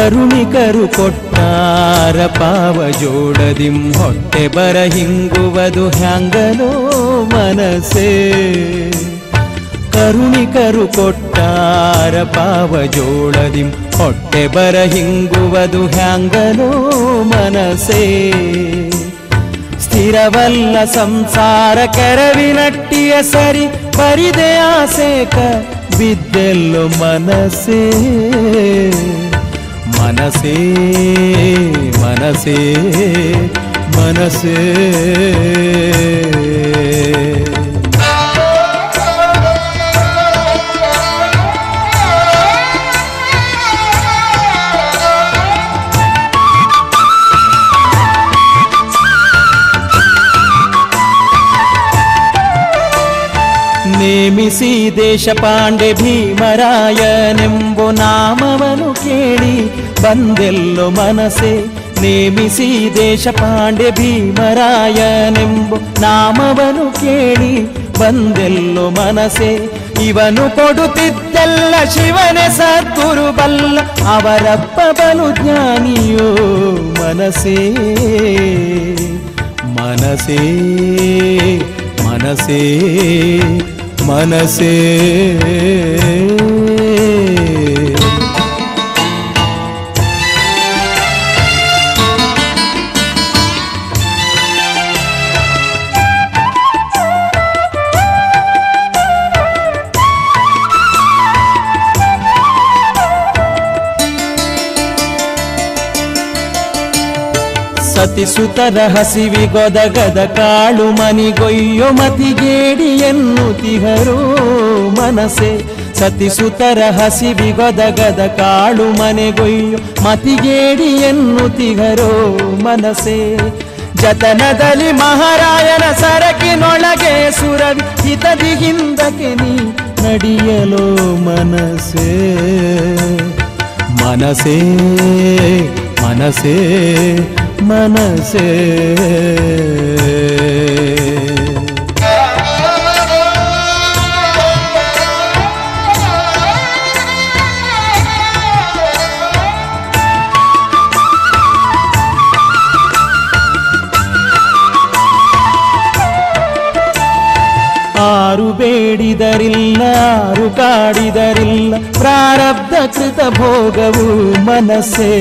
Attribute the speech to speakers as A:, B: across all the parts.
A: ಕರುಣಿಕರು ಕೊಟ್ಟಾರ ಪಾವ ಜೋಡದಿಂ ಹೊಟ್ಟೆ ಬರ ಹಿಂಗುವುದು ಹ್ಯಾಂಗನೋ ಮನಸೇ ಕರುಣಿಕರು ಕೊಟ್ಟಾರ ಪಾವ ಜೋಳದಿಂ ಹೊಟ್ಟೆ ಬರ ಹಿಂಗುವುದು ಹ್ಯಾಂಗನೋ ಮನಸೇ ಸ್ಥಿರವಲ್ಲ ಸಂಸಾರ ಕೆರವಿನಟ್ಟಿಯ ಸರಿ ಪರಿದೆ ಆಸೇಕ ಬಿದ್ದೆಲ್ಲೋ ಮನಸೇ ಮನಸೇ ಮನಸೇ ಮನಸೇ ನೇಮಿಸಿ ದೇಶ ಪಾಂಡೆ ಭೀಮರಾಯನೆಂಬು ನಾಮವನು ಕೇಳಿ ಬಂದೆಲ್ಲೋ ಮನಸೆ ನೇಮಿಸಿ ದೇಶ ಪಾಂಡೆ ಭೀಮರಾಯನೆಂಬು ನಾಮವನು ಕೇಳಿ ಬಂದೆಲ್ಲೋ ಮನಸೆ ಇವನು ಕೊಡುತ್ತಿದ್ದೆಲ್ಲ ಶಿವನೇ ಸದ್ಗುರು ಬಲ್ಲ ಅವರಪ್ಪ ಬಲು ಜ್ಞಾನಿಯೋ ಮನಸೇ ಮನಸೇ ಮನಸೇ ಮನಸೇ ಸತಿಸುತರ ಹಸಿವಿಗೊದಗದ ಕಾಳು ಮನಿಗೊಯ್ಯೋ ಮತಿಗೇಡಿ ಎನ್ನುತಿಹರೋ ಮನಸೆ. ಸತಿಸುತರ ಹಸಿವಿಗೊದಗದ ಕಾಳು ಮನೆಗೊಯ್ಯೋ ಮತಿಗೇಡಿ ಎನ್ನುತಿಹರೋ ಮನಸೆ. ಜತನದಲ್ಲಿ ಮಹಾರಾಯನ ಸರಕಿನೊಳಗೆ ಸುರವಿ ಹಿತದಿ ಹಿಂದಕ್ಕೆ ನೀ ನಡೆಯಲೋ ಮನಸೇ. ಮನಸೇ ಮನಸೇ ಮನಸೇ ಆರು ಬೇಡಿದರಿಲ್ಲ ಆರು ಕಾಡಿದರಿಲ್ಲ ಪ್ರಾರಬ್ಧ ಕೃತ ಭೋಗವು ಮನಸ್ಸೇ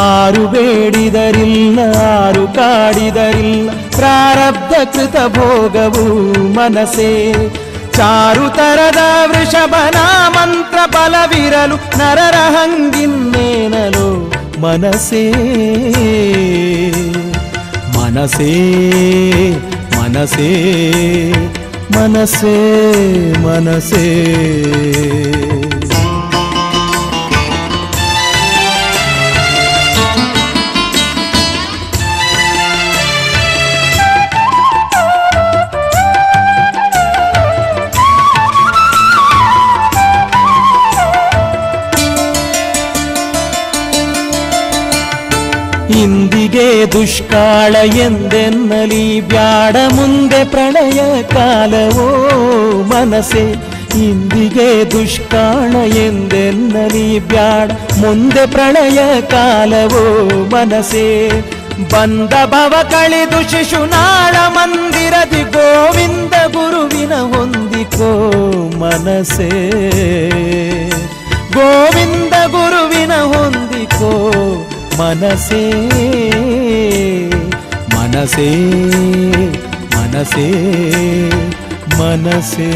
A: ಆರು ಬೇಡಿದರಿಲ್ಲ, ಆರು ಕಾಡಿದರಿಲ್ಲ. ಪ್ರಾರಬ್ಧ ಕೃತ ಭೋಗವು ಮನಸೇ ಚಾರು ತರದ ವೃಷಭನ ಮಂತ್ರ ಬಲವಿರಲು, ನರರ ಹಂಗಿನ್ನೇನಲು ಮನಸೇ ಮನಸೇ ಮನಸೇ ಮನಸೇ ಮನಸೇ ಇಂದಿಗೆ ದುಷ್ಕಾಳ ಎಂದೆನ್ನಲಿ ಬ್ಯಾಡ ಮುಂದೆ ಪ್ರಳಯ ಕಾಲವೋ ಮನಸೆ. ಇಂದಿಗೆ ದುಷ್ಕಾಣ ಎಂದೆನ್ನಲಿ ಬ್ಯಾಡ ಮುಂದೆ ಪ್ರಳಯ ಕಾಲವೋ ಮನಸೆ. ಬಂದ ಭವ ಕಳೆದು ಶಿಶುನಾಳ ಮಂದಿರದಿ ಗೋವಿಂದ ಗುರುವಿನ ಹೊಂದಿಕೋ ಮನಸೆ. ಗೋವಿಂದ ಗುರುವಿನ ಹೊಂದಿಕೋ ಮನಸೇ ಮನಸೇ ಮನಸೇ ಮನಸೇ